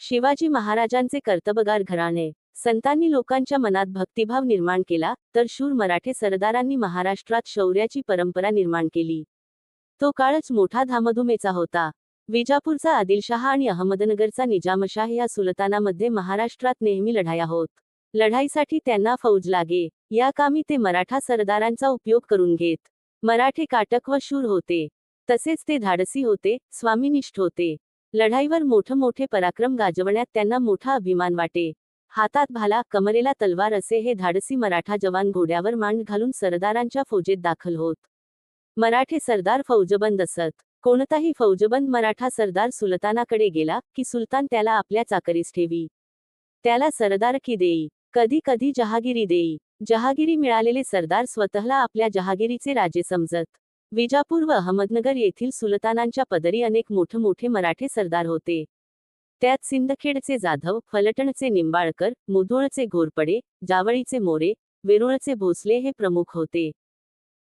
शिवाजी महाराजांचे कर्तबगार घराणे. संतांनी लोकांच्या मनात भक्तिभाव निर्माण केला तर शूर मराठे सरदारांनी महाराष्ट्रात शौर्याची परंपरा निर्माण केली. तो काळच मोठा धामधुमेचा होता. विजापूरचा आदिलशहा आणि अहमदनगरचा निजामशाह या सुलतानामध्ये महाराष्ट्रात नेहमी लढाया होत. लढाईसाठी त्यांना फौज लागे या कामी ते मराठा सरदारांचा उपयोग करून घेत. मराठे काटक व शूर होते. तसेच ते धाडसी होते स्वामीनिष्ठ होते. लढाईवर मोठ मोठे पराक्रम गाजवण्यात त्यांना मोठा अभिमान वाटे. हातात भाला कमरेला तलवार असे हे धाडसी मराठा जवान घोड्यावर मांड घालून सरदारांच्या फौजेत दाखल होत. मराठे सरदार फौजबंद असत. कोणताही फौजबंद मराठा सरदार सुलतानाकडे गेला की सुलतान त्याला आपल्या चाकरीस ठेवी. त्याला सरदार की देई. कधी कधी जहागिरी देई. जहागिरी मिळालेले सरदार स्वतःला आपल्या जहागिरीचे राजे समजत. विजापूर व अहमदनगर येथील सुलतानांच्या पदरी अनेक मोठमोठे मराठे सरदार होते. त्यात सिंदखेडचे जाधव फलटणचे निंबाळकर मुधोळचे घोरपडे जावळीचे मोरे वेरुळचे भोसले हे प्रमुख होते.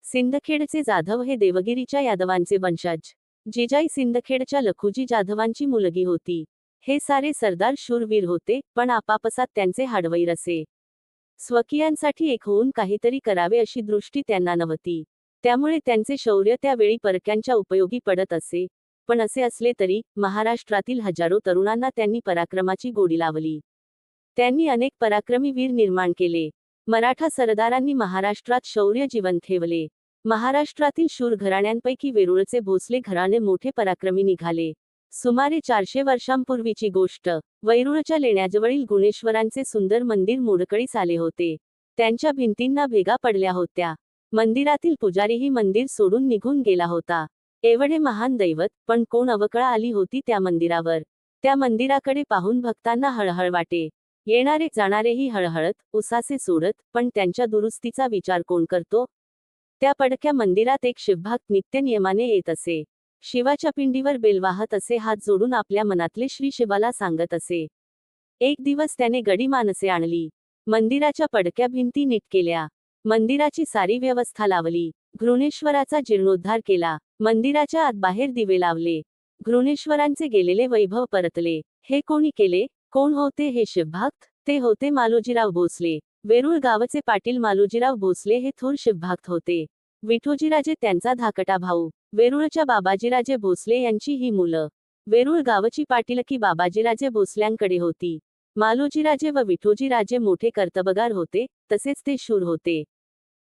सिंदखेडचे जाधव हे देवगिरीच्या यादवांचे वंशज. जिजाई सिंदखेडच्या लखुजी जाधवांची मुलगी होती. हे सारे सरदार शूरवीर होते पण आपापसात त्यांचे हाडवैर असे. स्वकीयांसाठी एक होऊन काहीतरी करावे अशी दृष्टी त्यांना नव्हती. त्यामुळे त्यांचे शौर्य त्यावेळी परक्यांच्या उपयोगी पडत असे. पण असे असले तरी महाराष्ट्रातील हजारो तरुणांना त्यांनी पराक्रमाची गोडी लावली. त्यांनी अनेक पराक्रमी वीर निर्माण केले. मराठा सरदारांनी महाराष्ट्रात शौर्य जीवन ठेवले. महाराष्ट्रातील शूर घराण्यांपैकी वेरुळचे भोसले घराणे मोठे पराक्रमी निघाले. सुमारे चारशे वर्षांपूर्वीची गोष्ट वैरुळच्या लेण्याजवळील गुणेश्वरांचे सुंदर मंदिर मोडकळीस आले होते. त्यांच्या भिंतींना भेगा पडल्या होत्या. मंदिरातील पुजारीही मंदिर सोडून निघून गेला होता. एवढे महान दैवत पण कोण अवकळा आली होती त्या मंदिरावर? त्या मंदिराकडे पाहून भक्तांना हळहळ वाटे. येणारे जाणारेही हळहळत उसासे सोडत पण त्यांच्या दुरुस्तीचा विचार कोण करतो? त्या पडक्या मंदिरात एक शिवभाग नित्य नियमाने येत असे. शिवाच्या पिंडीवर बेल वाहत असे हात जोडून आपल्या मनातले श्री शिवाला सांगत असे. एक दिवस त्याने गडी मानसे आणली. मंदिराच्या पडक्या भिंती नीट केल्या. मंदिराची सारी व्यवस्था लावली. घृणेश्वराचा जीर्णोद्धार केला. मंदिराच्या आत बाहेर दिवे लावले. घृणेश्वरांचे गेलेले वैभव परतले. हे कोणी केले? कोण होते हे शिवभक्त? ते होते मालोजीराव भोसले. वेरूळ गावचे पाटील मालोजीराव भोसले हे थोर शिवभक्त होते. विठोजीराजे त्यांचा धाकटा भाऊ. वेरूळच्या बाबाजीराजे भोसले यांची ही मुलं. वेरूळ गावची पाटीलकी बाबाजीराजे भोसल्यांकडे होती. मालोजीराजे व विठोजीराजे मोठे कर्तबगार होते तसेच ते शूर होते.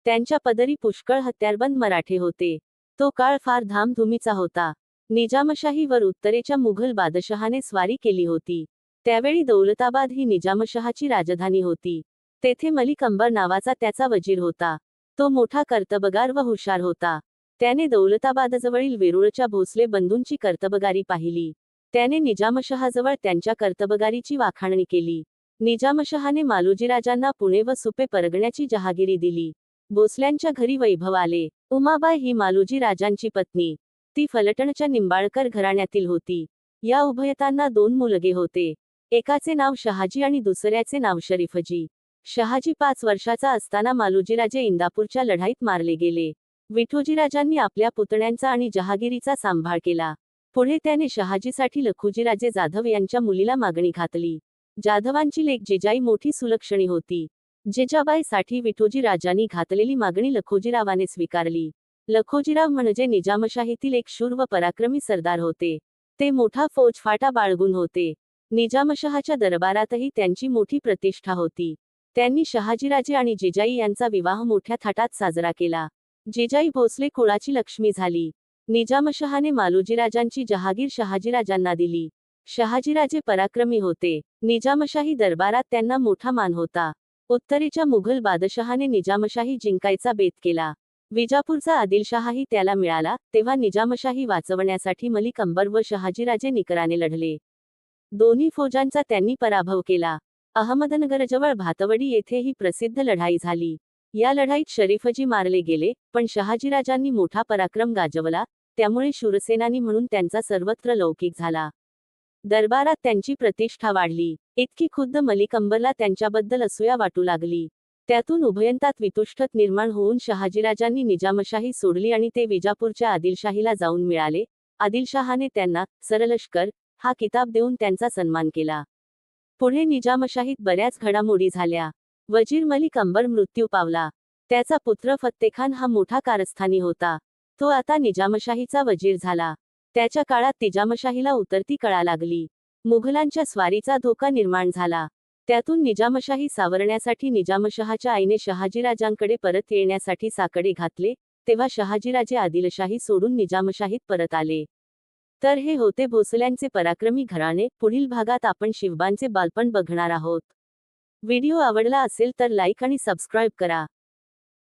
त्यांच्या पदरी पुष्कळ हत्यारबंद मराठे होते. तो काळ फार धामधुमीचा होता. निजामशाहीवर उत्तरेच्या मुघल बादशहाने स्वारी केली होती. त्यावेळी दौलताबाद ही निजामशहाची राजधानी होती. तेथे मलिक अंबर नावाचा त्याचा वजीर होता. तो मोठा कर्तबगार व हुशार होता. त्याने दौलताबादजवळील वेरुळच्या भोसले बंधूंची कर्तबगारी पाहिली. त्याने निजामशहाजवळ त्यांच्या कर्तबगारीची वाखाणणी केली. निजामशहाने मालोजीराजांना पुणे व सुपे परगण्याची जहागिरी दिली. भोसल्यांच्या घरी वैभव आले. उमाबाई ही मालोजी राजांची पत्नी. ती फलटणच्या निंबाळकर घराण्यातील होती. या उभयतांना दोन मुलगे होते. एकाचे नाव शहाजी आणि दुसऱ्याचे नाव शरीफजी. शहाजी पाच वर्षाचा असताना मालोजीराजे इंदापूरच्या लढाईत मारले गेले. विठोजीराजांनी आपल्या पुतण्यांचा आणि जहागिरीचा सांभाळ केला. पुढे त्याने शहाजीसाठी लखुजीराजे जाधव यांच्या मुलीला मागणी घातली. जाधवांची लेख जिजाई मोठी सुलक्षणी होती. जिजाबाईसाठी विठोजी राजांनी घातलेली मागणी लखोजीरावाने स्वीकारली. लखोजीराव म्हणजे निजामशाहीतील एक शूर व पराक्रमी सरदार होते. ते मोठा फौजफाटा बाळगून होते. निजामशहाच्या दरबारातही त्यांची मोठी प्रतिष्ठा होती. त्यांनी शहाजीराजे आणि जिजाई यांचा विवाह मोठ्या थाटात साजरा केला. जिजाई भोसले कुळाची लक्ष्मी झाली. निजामशहाने मालोजीराजांची जहागीर शहाजीराजांना दिली. शहाजीराजे पराक्रमी होते. निजामशाही दरबारात त्यांना मोठा मान होता. उत्तरेच्या मुघल बादशहाने निजामशाही जिंकायचा बेत केला. विजापूरचा आदिलशहाही त्याला मिळाला तेव्हा निजामशाही वाचवण्यासाठी मलिक अंबर व शहाजीराजे निकराने लढले. दोन्ही फौजांचा त्यांनी पराभव केला. अहमदनगरजवळ भातवडी येथे ही प्रसिद्ध लढाई झाली. या लढाईत शरीफजी मारले गेले पण शहाजीराजांनी मोठा पराक्रम गाजवला त्यामुळे शूरसेनानी म्हणून त्यांचा सर्वत्र लौकिक झाला. दरबारात त्यांची प्रतिष्ठा वाढली. इतकी खुद्द मलिकंबरला त्यांच्याबद्दल असूया वाटू लागली. त्यातून उभयंतात वितुष्टत निर्माण होऊन शहाजीराजांनी निजामशाही सोडली आणि ते विजापूरच्या आदिलशाहीला जाऊन मिळाले. आदिलशहाने त्यांना सरलष्कर हा किताब देऊन त्यांचा सन्मान केला. पुढे निजामशाहीत बऱ्याच घडामोडी झाल्या. वजीर मलिक अंबर मृत्यू पावला. त्याचा पुत्र फत्तेखान हा मोठा कारस्थानी होता. तो आता निजामशाहीचा वजीर झाला. त्याच्या काळात तिजामशाहीला उतरती कळा लागली. मुघलांच्या स्वारीचा धोका निर्माण झाला. त्यातून निजामशाही सावरण्यासाठी निजामशहाच्या आईने शहाजीराजांकडे परत येण्यासाठी साकडे घातले तेव्हा शहाजीराजे आदिलशाही सोडून निजामशाहीत परत आले. तर हे होते भोसल्यांचे पराक्रमी घराणे पुढील भागात आपण शिवबांचे बालपण बघणार आहोत. व्हिडिओ आवडला असेल तर लाईक आणि सबस्क्राईब करा.